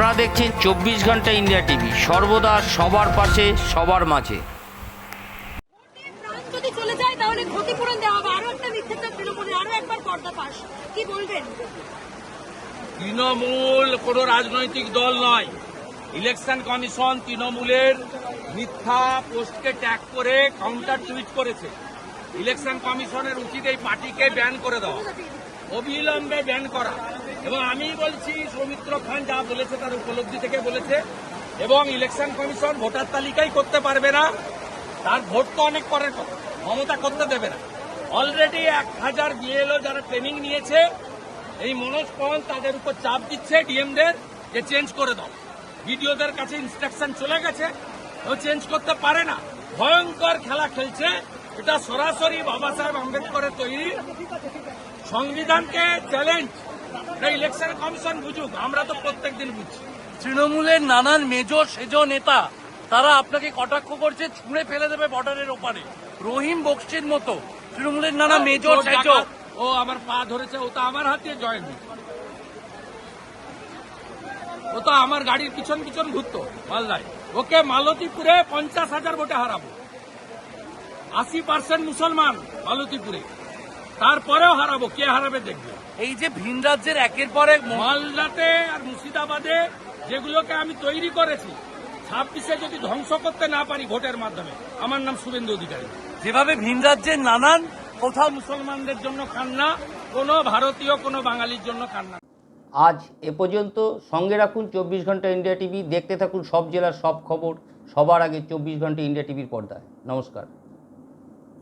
আপনারা দেখছেন চব্বিশ ঘণ্টা ইন্ডিয়া টিভি। সর্বদা সবার পাশে সবার মাঝে। যদি চলে যায় তাহলে ক্ষতিপূরণ দেওয়া হবে। আরও একটা মিথ্যাচার তৃণমূলে আরও একবার পর্দা পাস কি বলবেন? তৃণমূল কোন রাজনৈতিক দল নয়। ইলেকশন কমিশন তৃণমূলের মিথ্যা পোস্টকে ট্যাগ করে কাউন্টার টুইট করেছে। ইলেকশন কমিশনের উচিত এই পার্টিকে ব্যান করে দেওয়া। অবিলম্বে ব্যান করা। এবং আমি বলছি, সৌমিত্র খান যা বলেছে তার উপলব্ধি থেকে বলেছে, এবং ইলেকশন কমিশন ভোটার তালিকাই করতে পারবে না। তার ভোট তো অনেক পরের কথা মমতা করতে দেবে না। অলরেডি এক হাজার বিএলও যারা ট্রেনিং নিয়েছে, এই মনোজ পল তাদের উপর চাপ দিচ্ছে ডিএমদের যে চেঞ্জ করে দাও। বিডিওদের কাছে ইনস্ট্রাকশন চলে গেছে ও চেঞ্জ করতে পারে না। ভয়ঙ্কর খেলা খেলছে, এটা সরাসরি বাবা সাহেব আম্বেদকরের তৈরি। সংবিধানকে চ্যালেঞ্জ ইলেকশন কমিশন বুঝুক আমরা তো প্রত্যেক দিন বুঝছি। তৃণমূলের নানান মেজর সেজ নেতা তারা আপনাকে কটাক্ষ করছে ছুঁড়ে ফেলে দেবে বর্ডারের ওপারে। রহিম বক্সির মতো তৃণমূলের নানা মেজর ও সেজ। ও আমার পা ধরেছে ও তো আমার হাতে জয়েন ও তো আমার গাড়ির পিছন পিছন ঘুরতো মালদায়। ওকে মালতীপুরে পঞ্চাশ হাজার ভোটে হারাবো। আশি পার্সেন্ট মুসলমান মালতীপুরে। তারপরেও হারাবো কে হারাবে দেখবে। এই যে ভিন রাজ্যের একের পর এক মালদাতে আর মুর্শিদাবাদে যেগুলোকে আমি তৈরি করেছি ছাব্বিশে যদি ধ্বংস করতে না পারি ভোটের মাধ্যমে আমার নাম শুভেন্দু অধিকারী। যেভাবে ভিন রাজ্যের নানান কোথাও মুসলমানদের জন্য কান্না কোনো ভারতীয় কোনো বাঙালির জন্য কান্না। আজ এ পর্যন্ত সঙ্গে রাখুন চব্বিশ ঘণ্টা ইন্ডিয়া টিভি দেখতে থাকুন সব জেলার সব খবর সবার আগে চব্বিশ ঘণ্টা ইন্ডিয়া টিভির পর্দায়। নমস্কার।